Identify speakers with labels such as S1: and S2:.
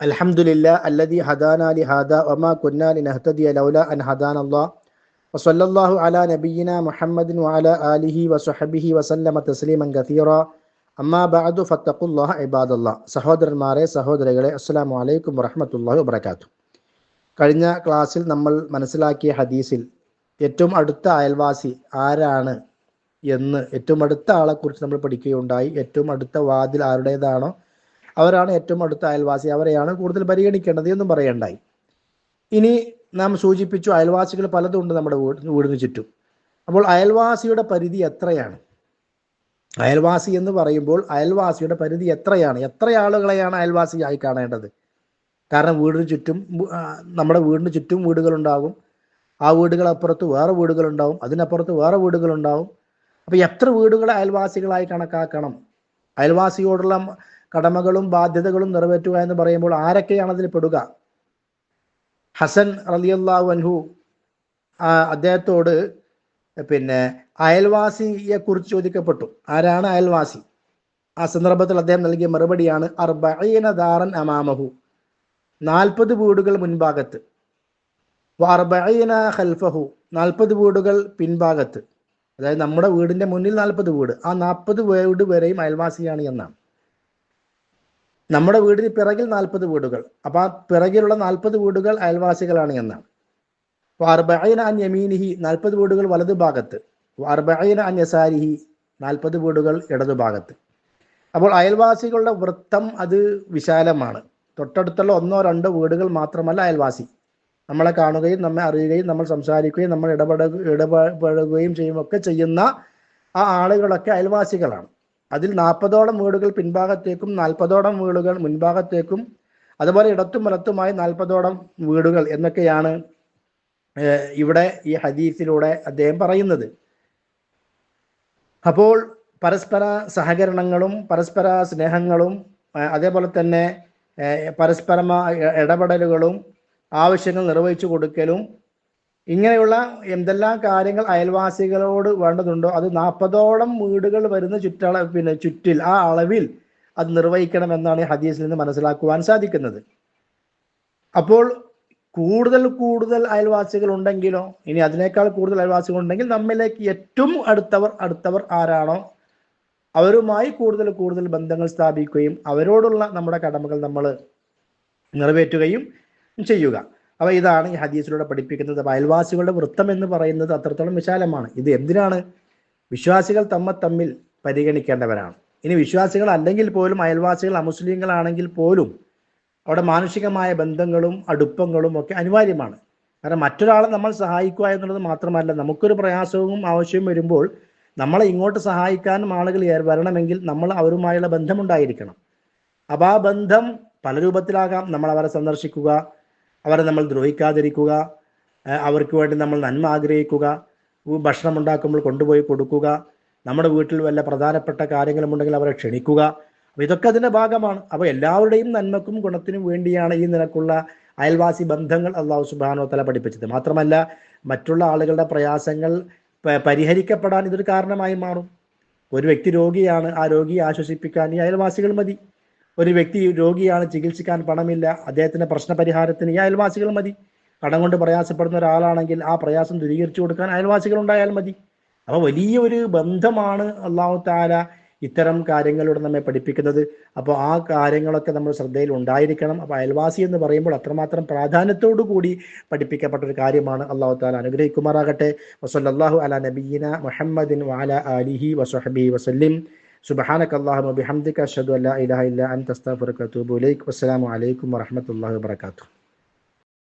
S1: അൽഹംദുലില്ല അല്ലദി ഹദാന ലി ഹദ ഒമാ കുന്നാലി നഹ്തദിയ ലൗല അൻ ഹദാൻ അള്ളാ വസല്ലാഹു അല നബീന മുഹമ്മദിൻ വഅല ആലിഹി വസുഹബിഹി വസല്ലമ തസ്ലീമൻ കതീറ അമ്മാ ബഅദു ഫത്തഖുല്ലാഹ ഇബാദല്ല. സഹോദരന്മാരെ സഹോദരങ്ങളെ അസ്സാം വലൈക്കും വറഹമത്തല്ലാഹി വബർക്കാത്തു കഴിഞ്ഞ ക്ലാസ്സിൽ നമ്മൾ മനസ്സിലാക്കിയ ഹദീസിൽ ഏറ്റവും അടുത്ത അയൽവാസി ആരാണ് എന്ന് ഏറ്റവും അടുത്ത ആളെക്കുറിച്ച് നമ്മൾ പഠിക്കുകയുണ്ടായി. ഏറ്റവും അടുത്ത വാതിൽ ആരുടേതാണോ അവരാണ് ഏറ്റവും അടുത്ത അയൽവാസി. അവരെയാണ് കൂടുതൽ പരിഗണിക്കേണ്ടത് എന്നും പറയണ്ടായി. ഇനി നാം സൂചിപ്പിച്ചു അയൽവാസികൾ പലതും ഉണ്ട് നമ്മുടെ വീട് വീടിന് ചുറ്റും. അപ്പോൾ അയൽവാസിയുടെ പരിധി എത്രയാണ്? അയൽവാസി എന്ന് പറയുമ്പോൾ അയൽവാസിയുടെ പരിധി എത്രയാണ്? എത്ര ആളുകളെയാണ് അയൽവാസിയായി കാണേണ്ടത്? കാരണം വീടിന് ചുറ്റും നമ്മുടെ വീടിന് ചുറ്റും വീടുകളുണ്ടാകും. ആ വീടുകളപ്പുറത്ത് വേറെ വീടുകളുണ്ടാവും അതിനപ്പുറത്ത് വേറെ വീടുകളുണ്ടാവും അപ്പൊ എത്ര വീടുകളെ അയൽവാസികളായി കണക്കാക്കണം? അയൽവാസിയോടുള്ള കടമകളും ബാധ്യതകളും നിറവേറ്റുക എന്ന് പറയുമ്പോൾ ആരൊക്കെയാണ് അതിൽ പെടുക? ഹസൻ റലിയല്ലാഹു അൻഹു അദ്ദേഹത്തോട് പിന്നെ അയൽവാസിയെ കുറിച്ച് ചോദിക്കപ്പെട്ടു. ആരാണ് അയൽവാസി? ആ സന്ദർഭത്തിൽ അദ്ദേഹം നൽകിയ മറുപടിയാണ് അർബഈന ദാറൻ അമാമഹു നാൽപ്പത് വീടുകൾ മുൻഭാഗത്ത്. അർബഈന ഖൽഫഹു നാൽപ്പത് വീടുകൾ പിൻഭാഗത്ത്. അതായത് നമ്മുടെ വീടിന്റെ മുന്നിൽ നാൽപ്പത് വീട്. ആ നാൽപ്പത് വീട് വരെയും അയൽവാസിയാണ് എന്നാണ്. നമ്മുടെ വീടിന് പിറകിൽ നാൽപ്പത് വീടുകൾ. അപ്പൊ ആ പിറകിലുള്ള നാൽപ്പത് വീടുകൾ അയൽവാസികളാണ് എന്നാണ്. വാർബഅന അൻ യമീനിഹി നാൽപ്പത് വീടുകൾ വലതു ഭാഗത്ത്. വാർബഅന അൻ യസാരിഹി നാൽപ്പത് വീടുകൾ ഇടതു ഭാഗത്ത്. അപ്പോൾ അയൽവാസികളുടെ വൃത്തം അത് വിശാലമാണ്. തൊട്ടടുത്തുള്ള ഒന്നോ രണ്ടോ വീടുകൾ മാത്രമല്ല അയൽവാസി. നമ്മളെ കാണുകയും നമ്മെ അറിയുകയും നമ്മൾ സംസാരിക്കുകയും നമ്മൾ ഇടപെട ഇടപെടുകയും ചെയ്യുമൊക്കെ ചെയ്യുന്ന ആ ആളുകളൊക്കെ അയൽവാസികളാണ്. അതിൽ നാൽപ്പതോളം വീടുകൾ പിൻഭാഗത്തേക്കും നാൽപ്പതോളം വീടുകൾ മുൻഭാഗത്തേക്കും അതുപോലെ ഇടത്തും വലത്തുമായി നാൽപ്പതോളം വീടുകൾ എന്നൊക്കെയാണ് ഇവിടെ ഈ ഹദീസിലൂടെ അദ്ദേഹം പറയുന്നത്. അപ്പോൾ പരസ്പര സഹകരണങ്ങളും പരസ്പര സ്നേഹങ്ങളും അതേപോലെ തന്നെ പരസ്പര ഇടപെടലുകളും ആവശ്യങ്ങൾ നിർവഹിച്ചു കൊടുക്കലും ഇങ്ങനെയുള്ള എന്തെല്ലാം കാര്യങ്ങൾ അയൽവാസികളോട് വേണ്ടതുണ്ടോ അത് നാൽപ്പതോളം വീടുകൾ വരുന്ന ചുറ്റള പിന്നെ ചുറ്റിൽ ആ അളവിൽ അത് നിർവഹിക്കണം എന്നാണ് ഈ ഹദീസിൽ നിന്ന് മനസ്സിലാക്കുവാൻ സാധിക്കുന്നത്. അപ്പോൾ കൂടുതൽ കൂടുതൽ അയൽവാസികൾ ഉണ്ടെങ്കിലോ ഇനി അതിനേക്കാൾ കൂടുതൽ അയൽവാസികൾ ഉണ്ടെങ്കിൽ നമ്മിലേക്ക് ഏറ്റവും അടുത്തവർ അടുത്തവർ ആരാണോ അവരുമായി കൂടുതൽ കൂടുതൽ ബന്ധങ്ങൾ സ്ഥാപിക്കുകയും അവരോടുള്ള നമ്മുടെ കടമകൾ നമ്മൾ നിറവേറ്റുകയും ചെയ്യുക. അപ്പൊ ഇതാണ് ഈ ഹദീസിലൂടെ പഠിപ്പിക്കുന്നത്. അപ്പൊ അയൽവാസികളുടെ വൃത്തം എന്ന് പറയുന്നത് അത്രത്തോളം വിശാലമാണ്. ഇത് എന്തിനാണ്? വിശ്വാസികൾ തമ്മ തമ്മിൽ പരിഗണിക്കേണ്ടവരാണ്. ഇനി വിശ്വാസികൾ അല്ലെങ്കിൽ പോലും അയൽവാസികൾ അമുസ്ലിങ്ങളാണെങ്കിൽ പോലും അവിടെ മാനുഷികമായ ബന്ധങ്ങളും അടുപ്പങ്ങളും ഒക്കെ അനിവാര്യമാണ്. കാരണം മറ്റൊരാളെ നമ്മൾ സഹായിക്കുക എന്നുള്ളത് മാത്രമല്ല നമുക്കൊരു പ്രയാസവും ആവശ്യവും വരുമ്പോൾ നമ്മളെ ഇങ്ങോട്ട് സഹായിക്കാനും ആളുകൾ വരണമെങ്കിൽ നമ്മൾ അവരുമായുള്ള ബന്ധമുണ്ടായിരിക്കണം. അപ്പോൾ ആ ബന്ധം പല രൂപത്തിലാകാം. നമ്മൾ അവരെ സന്ദർശിക്കുക അവരെ നമ്മൾ ദ്രോഹിക്കാതിരിക്കുക അവർക്ക് വേണ്ടി നമ്മൾ നന്മ ആഗ്രഹിക്കുക ഭക്ഷണം ഉണ്ടാക്കുമ്പോൾ കൊണ്ടുപോയി കൊടുക്കുക നമ്മുടെ വീട്ടിൽ വല്ല പ്രധാനപ്പെട്ട കാര്യങ്ങളും ഉണ്ടെങ്കിൽ അവരെ ക്ഷണിക്കുക. അപ്പൊ ഇതൊക്കെ അതിന്റെ ഭാഗമാണ്. അപ്പൊ എല്ലാവരുടെയും നന്മക്കും ഗുണത്തിനും വേണ്ടിയാണ് ഈ നിലക്കുള്ള അയൽവാസി ബന്ധങ്ങൾ അള്ളാഹു സുബാനോ തല പഠിപ്പിച്ചത്. മാത്രമല്ല മറ്റുള്ള ആളുകളുടെ പ്രയാസങ്ങൾ പരിഹരിക്കപ്പെടാൻ ഇതൊരു കാരണമായി മാറും. ഒരു വ്യക്തി രോഗിയാണ് ആ രോഗിയെ ആശ്വസിപ്പിക്കാൻ ഈ അയൽവാസികൾ മതി. ഒരു വ്യക്തി രോഗിയാണ് ചികിത്സിക്കാൻ പണമില്ല അദ്ദേഹത്തിന്റെ പ്രശ്നപരിഹാരത്തിന് ഈ അയൽവാസികൾ മതി. കടം കൊണ്ട് പ്രയാസപ്പെടുന്ന ഒരാളാണെങ്കിൽ ആ പ്രയാസം ദൂരീകരിച്ചു കൊടുക്കാൻ അയൽവാസികൾ ഉണ്ടായാൽ മതി. അപ്പൊ വലിയൊരു ബന്ധമാണ് അള്ളാഹു താല ഇത്തരം കാര്യങ്ങളിലൂടെ നമ്മെ പഠിപ്പിക്കുന്നത്. അപ്പോൾ ആ കാര്യങ്ങളൊക്കെ നമ്മൾ ശ്രദ്ധയിൽ ഉണ്ടായിരിക്കണം. അപ്പോൾ അയൽവാസി എന്ന് പറയുമ്പോൾ അത്രമാത്രം പ്രാധാന്യത്തോടു കൂടി പഠിപ്പിക്കപ്പെട്ട ഒരു കാര്യമാണ് അള്ളാഹു താല അനുഗ്രഹിക്കുമാറാകട്ടെ. വസല്ലല്ലാഹു അല നബീന മുഹമ്മദിൻ വാല ആലിഹി വസഹബി വസല്ലിം. സുബ്ഹാനക അല്ലാഹുമ്മ ബിഹംദിക അഷ്ഹദു അല്ലാ ഇലാഹ ഇല്ല അൻ അസ്തഗ്ഫിറുക വഅതൂബു ഇലൈക് വസ്സലാമു അലൈക്കും വറഹ്മത്തുള്ളാഹി വബറകാതുഹു